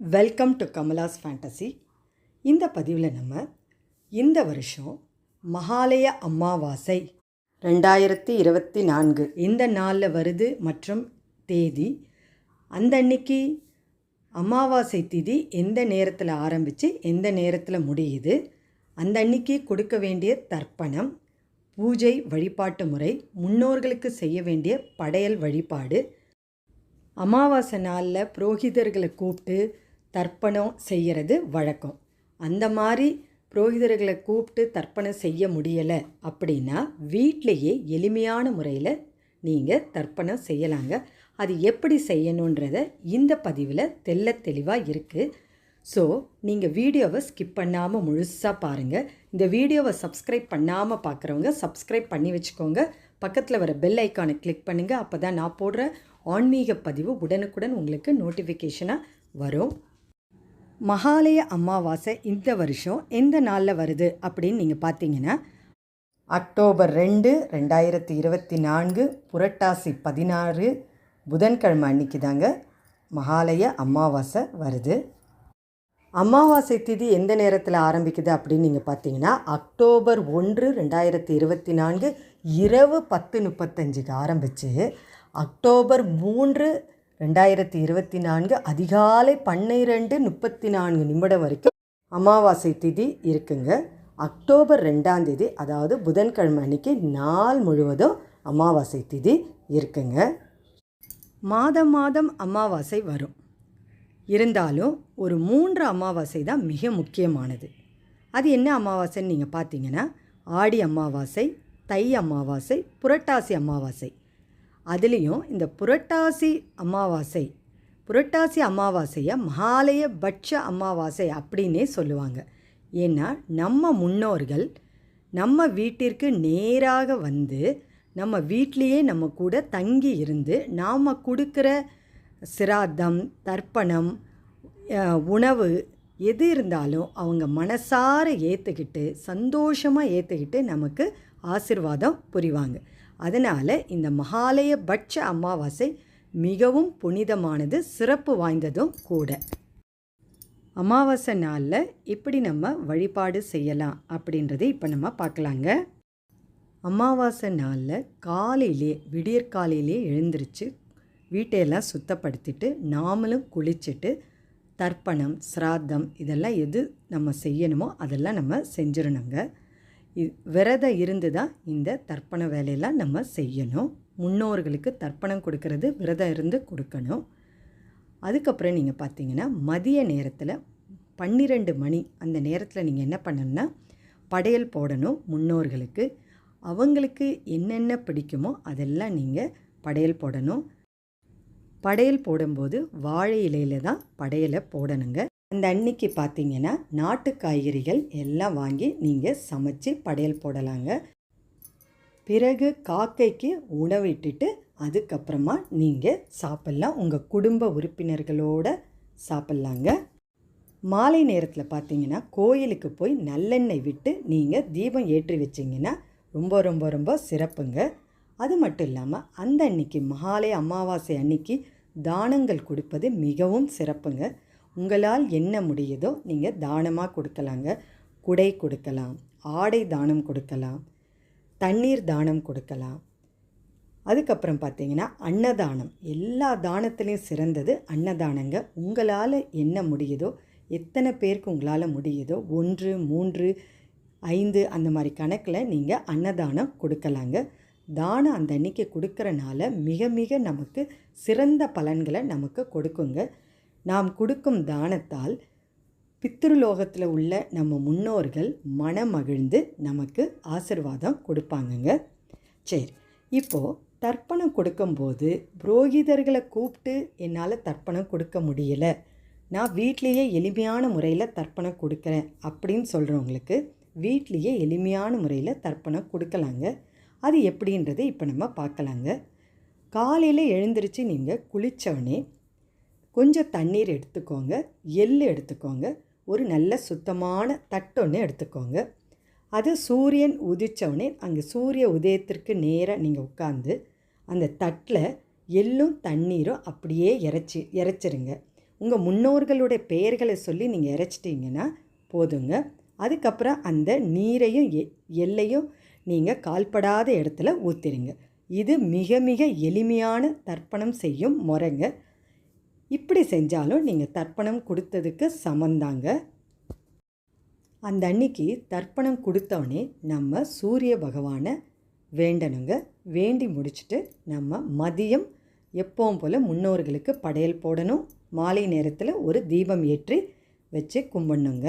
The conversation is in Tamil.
வெல்கம் டு கமலாஸ் ஃபேண்டசி இந்த பதிவில் நம்ம இந்த வருஷம் மகாலய அமாவாசை ரெண்டாயிரத்தி இருபத்தி நான்கு இந்த நாளில் வருது மற்றும் தேதி. அந்த அன்னைக்கு அமாவாசை திதி எந்த நேரத்தில் ஆரம்பித்து எந்த நேரத்தில் முடியுது? அந்த அன்னைக்கு கொடுக்க வேண்டிய தர்ப்பணம் பூஜை வழிபாட்டு முறை முன்னோர்களுக்கு செய்ய வேண்டிய படையல் வழிபாடு அமாவாசை நாளில் புரோகிதர்களை கூப்பிட்டு தர்ப்பணம் செய்கிறது வழக்கம். அந்த மாதிரி புரோகிதர்களை கூப்பிட்டு தர்ப்பணம் செய்ய முடியலை அப்படின்னா வீட்டிலையே எளிமையான முறையில் நீங்கள் தர்ப்பணம் செய்யலாங்க. அது எப்படி செய்யணுன்றத இந்த பதிவில் தெள்ள தெளிவாக இருக்குது ஸோ நீங்கள் வீடியோவை ஸ்கிப் பண்ணாமல் முழுசாக பாருங்கள் இந்த வீடியோவை சப்ஸ்கிரைப் பண்ணாமல் பார்க்குறவங்க சப்ஸ்கிரைப் பண்ணி வச்சுக்கோங்க. பக்கத்தில் வர பெல் ஐக்கானை கிளிக் பண்ணுங்கள் அப்போ தான் நான் போடுற ஆன்மீக பதிவு உடனுக்குடன் உங்களுக்கு நோட்டிஃபிகேஷனாக வரும். மகாலய அமாவாசை இந்த வருஷம் எந்த நாளில் வருது அப்படின்னு நீங்கள் பார்த்தீங்கன்னா அக்டோபர் ரெண்டு ரெண்டாயிரத்தி இருபத்தி நான்கு புரட்டாசி பதினாறு புதன்கிழமை அன்னைக்கு தாங்க மகாலய அமாவாசை வருது. அமாவாசை திதி எந்த நேரத்தில் ஆரம்பிக்குது அப்படின்னு நீங்கள் பார்த்தீங்கன்னா அக்டோபர் ஒன்று ரெண்டாயிரத்தி இருபத்தி நான்கு இரவு பத்து முப்பத்தஞ்சுக்கு ஆரம்பித்து அக்டோபர் மூன்று ரெண்டாயிரத்தி இருபத்தி நான்கு அதிகாலை பன்னிரெண்டு முப்பத்தி நான்கு நிமிடம் வரைக்கும் அமாவாசை திதி இருக்குங்க. அக்டோபர் ரெண்டாம் தேதி அதாவது புதன்கிழமை அன்னைக்கு நாள் முழுவதும் அமாவாசை திதி இருக்குங்க. மாதம் மாதம் அமாவாசை வரும். இருந்தாலும் ஒரு மூன்று அமாவாசை தான் மிக முக்கியமானது. அது என்ன அமாவாசைன்னு நீங்கள் பார்த்தீங்கன்னா ஆடி அமாவாசை தை அமாவாசை புரட்டாசி அமாவாசை. அதுலேயும் இந்த புரட்டாசி அமாவாசை புரட்டாசி அமாவாசையை மகாலய பட்ச அமாவாசை அப்படின்னே சொல்லுவாங்க. ஏன்னா நம்ம முன்னோர்கள் நம்ம வீட்டிற்கு நேராக வந்து நம்ம வீட்லேயே நம்ம கூட தங்கி இருந்து நாம் கொடுக்குற சிராதம் தர்ப்பணம் உணவு எது இருந்தாலும் அவங்க மனசார ஏற்றுக்கிட்டு சந்தோஷமாக ஏற்றுக்கிட்டு நமக்கு ஆசிர்வாதம் புரிவாங்க. அதனால் இந்த மகாலய பட்ச அமாவாசை மிகவும் புனிதமானது சிறப்பு வாய்ந்ததும் கூட. அமாவாசை நாளில் எப்படி நம்ம வழிபாடு செய்யலாம் அப்படின்றத இப்போ நம்ம பார்க்கலாங்க. அமாவாசை நாளில் காலையிலே விடியற்காலையிலே எழுந்திரிச்சு வீட்டையெல்லாம் சுத்தப்படுத்திட்டு நாமளும் குளிச்சுட்டு தர்ப்பணம் சிராத்தம் இதெல்லாம் எது நம்ம செய்யணுமோ அதெல்லாம் நம்ம செஞ்சிடணுங்க. விரதம் இருந்து தான் இந்த தர்ப்பண வேலையெல்லாம் நம்ம செய்யணும். முன்னோர்களுக்கு தர்ப்பணம் கொடுக்கறது விரதம் இருந்து கொடுக்கணும். அதுக்கப்புறம் நீங்கள் பார்த்தீங்கன்னா மதிய நேரத்தில் பன்னிரெண்டு மணி அந்த நேரத்தில் நீங்கள் என்ன பண்ணணும்னா படையல் போடணும் முன்னோர்களுக்கு. அவங்களுக்கு என்னென்ன பிடிக்குமோ அதெல்லாம் நீங்கள் படையல் போடணும். படையல் போடும்போது வாழை இலையில் தான் படையலை போடணுங்க. அந்த அன்னைக்கு பார்த்தீங்கன்னா நாட்டு காய்கறிகள் எல்லாம் வாங்கி நீங்கள் சமைச்சு படையல் போடலாங்க. பிறகு காக்கைக்கு உணவிட்டுட்டு அதுக்கப்புறமா நீங்கள் சாப்பிட்லாம். உங்கள் குடும்ப உறுப்பினர்களோடு சாப்பிட்லாங்க. மாலை நேரத்தில் பார்த்தீங்கன்னா கோயிலுக்கு போய் நல்லெண்ணெய் விட்டு நீங்கள் தீபம் ஏற்றி வச்சிங்கன்னா ரொம்ப ரொம்ப ரொம்ப சிறப்புங்க. அது மட்டும் இல்லாமல் அந்த அன்னைக்கு மகாலய அமாவாசை அன்னைக்கு தானங்கள் கொடுப்பது மிகவும் சிறப்புங்க. உங்களால் என்ன முடியுதோ நீங்கள் தானமாக கொடுக்கலாங்க. குடை கொடுக்கலாம் ஆடை தானம் கொடுக்கலாம் தண்ணீர் தானம் கொடுக்கலாம். அதுக்கப்புறம் பார்த்தீங்கன்னா அன்னதானம். எல்லா தானத்துலேயும் சிறந்தது அன்னதானங்க. உங்களால் என்ன முடியுதோ எத்தனை பேருக்கு உங்களால் முடியுதோ ஒன்று மூன்று ஐந்து அந்த மாதிரி கணக்கில் நீங்கள் அன்னதானம் கொடுக்கலாங்க. தானம் அந்த அன்னைக்கு கொடுக்கறனால மிக மிக நமக்கு சிறந்த பலன்களை நமக்கு கொடுக்குங்க. நாம் கொடுக்கும் தானத்தால் பித்ருலோகத்தில் உள்ள நம்ம முன்னோர்கள் மனமகிழ்ந்து நமக்கு ஆசிர்வாதம் கொடுப்பாங்கங்க. சரி இப்போது தர்ப்பணம் கொடுக்கும்போது புரோகிதர்களை கூப்பிட்டு என்னால் தர்ப்பணம் கொடுக்க முடியலை. நான் வீட்லேயே எளிமையான முறையில் தர்ப்பணம் கொடுக்குறேன் அப்படின்னு சொல்கிறவங்களுக்கு வீட்லேயே எளிமையான முறையில் தர்ப்பணம் கொடுக்கலாங்க. அது எப்படின்றதை இப்போ நம்ம பார்க்கலாங்க. காலையில் எழுந்திரிச்சு நீங்கள் குளித்தவொடனே கொஞ்சம் தண்ணீர் எடுத்துக்கோங்க. எள் எடுத்துக்கோங்க. ஒரு நல்ல சுத்தமான தட்டொன்று எடுத்துக்கோங்க. அது சூரியன் உதிச்சவொடனே அங்கே சூரிய உதயத்திற்கு நேராக நீங்கள் உட்காந்து அந்த தட்டில் எள்ளும் தண்ணீரும் அப்படியே இறைச்சி இறைச்சிருங்க. உங்கள் முன்னோர்களுடைய பெயர்களை சொல்லி நீங்கள் இறைச்சிட்டிங்கன்னா போதுங்க. அதுக்கப்புறம் அந்த நீரையும் எ எல்லையும் நீங்கள் கால்படாத இடத்துல ஊற்றிடுங்க இது மிக மிக எளிமையான தர்ப்பணம் செய்யும் முறைங்க. இப்படி செஞ்சாலும் நீங்கள் தர்ப்பணம் கொடுத்ததுக்கு சமந்தாங்க. அந்த அன்னைக்கு தர்ப்பணம் கொடுத்தோடனே நம்ம சூரிய பகவானை வேண்டணுங்க. வேண்டி முடிச்சுட்டு நம்ம மதியம் எப்பவும் போல் முன்னோர்களுக்கு படையல் போடணும். மாலை நேரத்தில் ஒரு தீபம் ஏற்றி வச்சு கும்பிடணுங்க.